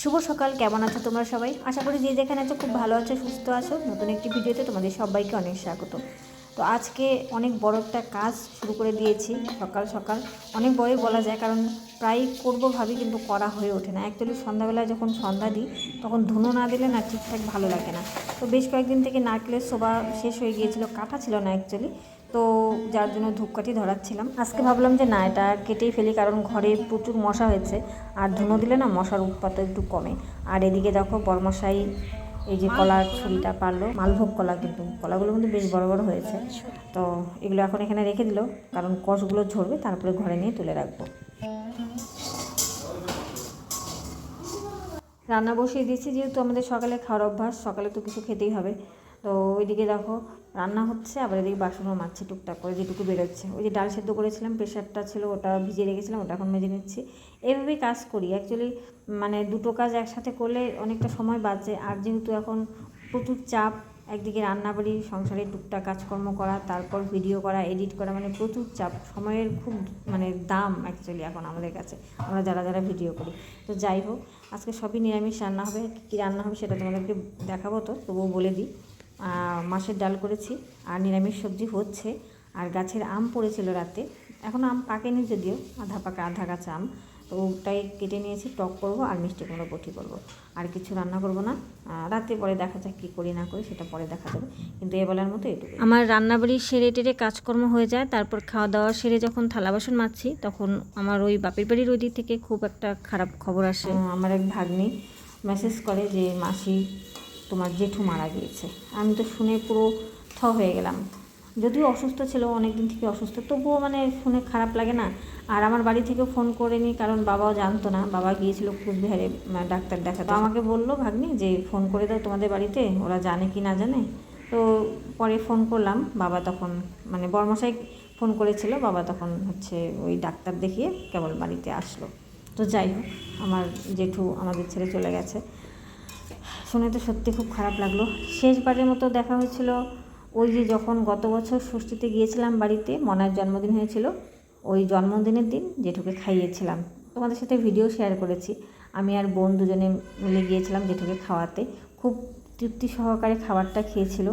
শুভ সকাল, কেমন আছো তোমরা সবাই? আশা করি যে যেখানে আছো খুব ভালো আছো, সুস্থ আছো। নতুন একটি ভিডিওতে তোমাদের সবাইকে অনেক স্বাগত। তো আজকে অনেক বড় একটা কাজ শুরু করে দিয়েছি, সকাল সকাল। অনেক বড়ই বলা যায়, কারণ প্রায় করব ভাবি, কিন্তু করা হয়ে ওঠে না। অ্যাকচুয়ালি সন্ধ্যাবেলায় যখন সন্ধ্যা দিই, তখন ধুনো না দিলে না ঠিকঠাক ভালো লাগে না। তো বেশ কয়েকদিন থেকে নারকেলের শোভা শেষ হয়ে গিয়েছিল, কাটা ছিল না অ্যাকচুয়ালি তো যার জন্য ধূপকাঠি ধরাচ্ছিলাম। আজকে ভাবলাম যে না, এটা কেটেই ফেলি, কারণ ঘরে প্রচুর মশা হয়েছে। আর ধুনো দিলে না মশার উৎপাত একটু কমে। আর এদিকে দেখো বরমশাই, এই যে কলার ছুরিটা পারল, মালভোগ কলা কিন্তু। কলাগুলো কিন্তু বেশ বড় বড় হয়েছে। তো এগুলো এখন এখানে রেখে দিল, কারণ কষগুলো ঝরবে, তারপরে ঘরে নিয়ে তুলে রাখব। রান্না বসিয়ে দিয়েছি, যেহেতু আমাদের সকালে খাওয়ার অভ্যাস, সকালে তো কিছু খেতেই হবে। তো ওইদিকে দেখো রান্না হচ্ছে, আবার এদিকে বাসনও মারছি টুকটাক করে যেটুকু বেরোচ্ছে। ওই যে ডাল সেদ্ধ করেছিলাম, প্রেশারটা ছিল, ওটা ভিজিয়ে রেখেছিলাম, ওটা এখন মেজে নিচ্ছি। এভাবেই কাজ করি। অ্যাকচুয়ালি মানে দুটো কাজ একসাথে করলে অনেকটা সময় বাঁচে। আর যেহেতু এখন প্রচুর চাপ, একদিকে রান্নাবাড়ি, সংসারে টুকটাক কাজকর্ম করা, তারপর ভিডিও করা এডিট করা মানে প্রচুর চাপ। সময়ের খুব মানে দাম অ্যাকচুয়ালি এখন আমাদের কাছে, আমরা যারা যারা ভিডিও করি। তো যাই হোক, আজকে সবই নিরামিষ রান্না হবে। কী রান্না হবে সেটা তোমাদেরকে দেখাবো তো, তবুও বলে দিই। মাছের ডাল করেছি আর নিরামিষ সবজি হচ্ছে আর গাছের আম পড়েছিল রাতে। এখন আম পাকেনি যদিও আধা পাকা আধা কাঁচা আম। তো ওটাই কেটে নিয়েছি টক করব আর মিষ্টি কুমড়ো বটি করব। আর কিছু রান্না করব না। রাতে পরে দেখা যাক কী করি না করি সেটা পরে দেখা যাবে। কিন্তু এ বেলার মতো এটুকু আমার রান্নাবাড়ি সেরে টেরে কাজকর্ম হয়ে যায় তারপর খাওয়া দাওয়া সেরে যখন থালা বাসন মাজছি তখন আমার ওই বাপের বাড়ির ওই দিক থেকে খুব একটা খারাপ খবর আসে। আমার এক ভাগ্নি মেসেজ করে যে মাসি তোমার জেঠু মারা গিয়েছে। আমি তো শুনে পুরো থ হয়ে গেলাম। যদিও অসুস্থ ছিল অনেক দিন থেকে অসুস্থ। তবুও মানে শুনে খারাপ লাগে না। আর আমার বাড়ি থেকে ফোন করেনি, কারণ বাবাও জানতো না। বাবা গিয়েছিল কুচবিহারে ডাক্তার দেখাতে। তো আমাকে বলল, ভাগ্নি, যে ফোন করে দাও তোমাদের বাড়িতে, ওরা জানে কি না জানে? তো পরে ফোন করলাম। বাবা তখন মানে বর্মশাই ফোন করেছিল। বাবা তখন হচ্ছে ওই ডাক্তার দেখিয়ে কেবল বাড়িতে আসলো। তো যাই হোক, আমার জেঠু আমাদের ছেড়ে চলে গেছে। শুনে তো সত্যি খুব খারাপ লাগল। শেষবারের মতো দেখা হয়েছিল ওই যে যখন গত বছর ষষ্ঠীতে গিয়েছিলাম বাড়িতে, মনার জন্মদিন হয়েছিল, ওই জন্মদিনের দিন জেঠুকে খাইয়েছিলাম। তোমাদের সাথে ভিডিও শেয়ার করেছি। আমি আর বোন দুজনে মিলে গিয়েছিলাম জেঠুকে খাওয়াতে। খুব তৃপ্তি সহকারে খাবারটা খেয়েছিল।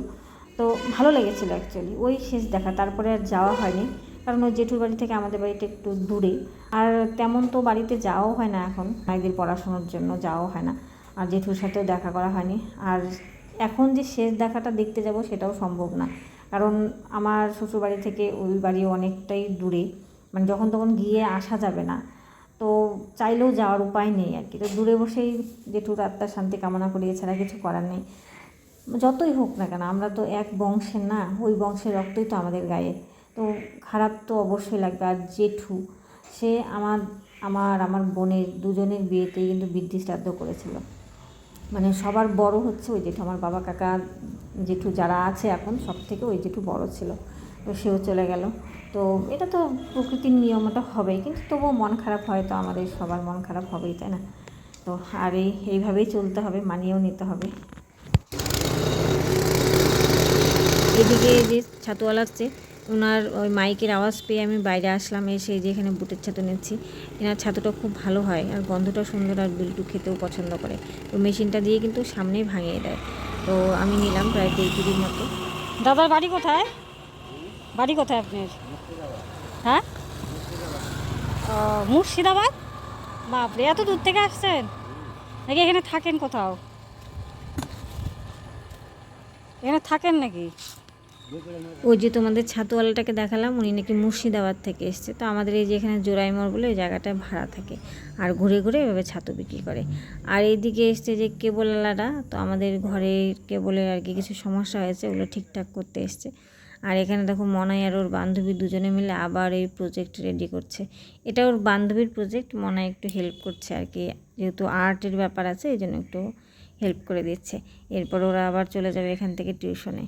তো ভালো লেগেছিলো অ্যাকচুয়ালি ওই শেষ দেখা, তারপরে আর যাওয়া হয়নি। কারণ ওই জেঠুর বাড়ি থেকে আমাদের বাড়িটা একটু দূরে। আর তেমন তো বাড়িতে যাওয়াও হয় না এখন। মায়েদের পড়াশোনার জন্য যাওয়াও হয় না। আর জেঠুর সাথেও দেখা করা হয়নি। আর এখন যে শেষ দেখাটা দেখতে যাব সেটাও সম্ভব না। কারণ আমার শ্বশুরবাড়ি থেকে ওই বাড়ি অনেকটাই দূরে। মানে যখন তখন গিয়ে আসা যাবে না। তো চাইলেও যাওয়ার উপায় নেই আর কি। তো দূরে বসেই জেঠুর আত্মার শান্তি কামনা করি, এছাড়া কিছু করার নেই। যতই হোক না কেন, আমরা তো এক বংশের না, ওই বংশের রক্তই তো আমাদের গায়ে। তো খারাপ তো অবশ্যই লাগবে। আর জেঠু, সে আমার আমার আমার বোনের দুজনের বিয়েতেই কিন্তু বৃদ্ধি শ্রাদ্ধ করেছিল। মানে সবার বড় হচ্ছে ওই জেঠু, আমার বাবা কাকা জেঠু যারা আছে এখন, সব থেকে ওই জেঠু বড় ছিল। তো সেও চলে গেল। তো এটা তো প্রকৃতির নিয়ম, ওটা হবেই। কিন্তু তবুও মন খারাপ হয় তো আমাদের সবার মন খারাপ হবেই, তাই না? তো আর এই, এইভাবেই চলতে হবে, মানিয়েও নিতে হবে। এদিকে যে ছাতুওয়ালা আসছে। ওনার ওই মাইকের আওয়াজ পেয়ে আমি বাইরে আসলাম, এসে যে এখানে বুটের ছাতু নিচ্ছি। এনার ছাতুটা খুব ভালো হয় আর গন্ধটা সুন্দর আর বিল্টু খেতেও পছন্দ করে। তো মেশিনটা দিয়ে কিন্তু সামনেই ভাঙিয়ে দেয়। তো আমি নিলাম প্রায় দেড় কেজির মতো। দাদার বাড়ি কোথায়? বাড়ি কোথায় আপনার? হ্যাঁ? মুর্শিদাবাদ? বাপরে, এত দূর থেকে আসছেন? নাকি এখানে থাকেন কোথাও? এখানে থাকেন নাকি? ওই যে তোমাদের ছাতুওয়ালাটাকে দেখালাম, উনি নাকি মুর্শিদাবাদ থেকে এসছে। তো আমাদের এই যে এখানে জোড়াইমোড় বলে ওই জায়গাটায় ভাড়া থাকে আর ঘুরে ঘুরে এভাবে ছাতু বিক্রি করে। আর এইদিকে এসছে যে কেবলওয়ালাটা তো আমাদের ঘরে কেবলের আর কি কিছু সমস্যা হয়েছে, ওগুলো ঠিকঠাক করতে এসছে। আর এখানে দেখো মনাই আর ওর বান্ধবী দুজনে মিলে আবার এই প্রজেক্ট রেডি করছে। এটা ওর বান্ধবীর প্রজেক্ট মনাই একটু হেল্প করছে আর কি, যেহেতু আর্টের ব্যাপার আছে, এই জন্য একটু হেল্প করে দিচ্ছে। এরপর ওরা আবার চলে যাবে এখান থেকে টিউশনে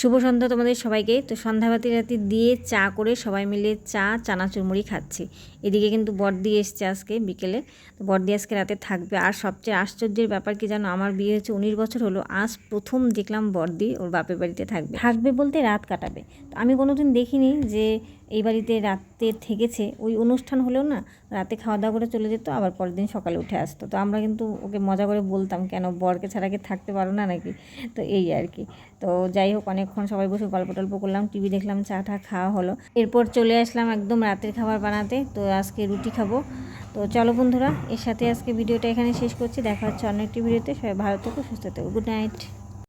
শুভ সন্ধ্যা তোমাদের সবাইকে। তো সন্ধ্যাবাতি রাতি দিয়ে চা করে সবাই মিলে চা, চানাচুর মুড়ি খাচ্ছি। এদিকে কিন্তু বর্দি এসছে আজকে বিকেলে। তো বর্দি আজকে রাতে থাকবে। আর সবচেয়ে আশ্চর্যের ব্যাপার কি জানো, আমার বিয়ে হচ্ছে উনিশ বছর হলো। আজ প্রথম দেখলাম বর্দি ওর বাপের বাড়িতে থাকবে। থাকবে বলতে রাত কাটাবে। তো আমি কোনোদিন দেখিনি যে এই বাড়িতে রাতে থেকেছে, ওই অনুষ্ঠান হলেও না রাতে খাওয়া দাওয়া করে চলে যেত, আবার পরের দিন সকালে উঠে আসতো। তো আমরা কিন্তু ওকে মজা করে বলতাম, কেন বরকে ছাড়া কি থাকতে পারো না নাকি? তো এই আর কি। তো যাই হোক, অনেকক্ষণ সবাই বসে গল্প টল্প করলাম, টিভি দেখলাম, চা টা খাওয়া হলো। এরপর চলে আসলাম একদম রাতের খাবার বানাতে, তো আজকে রুটি খাব। তো চলো বন্ধুরা, এর সাথে আজকে ভিডিওটা এখানে শেষ করছি। দেখা হচ্ছে অন্য একটি ভিডিওতে। সবাই ভালো থেকো, সুস্থ থেকো। Good night.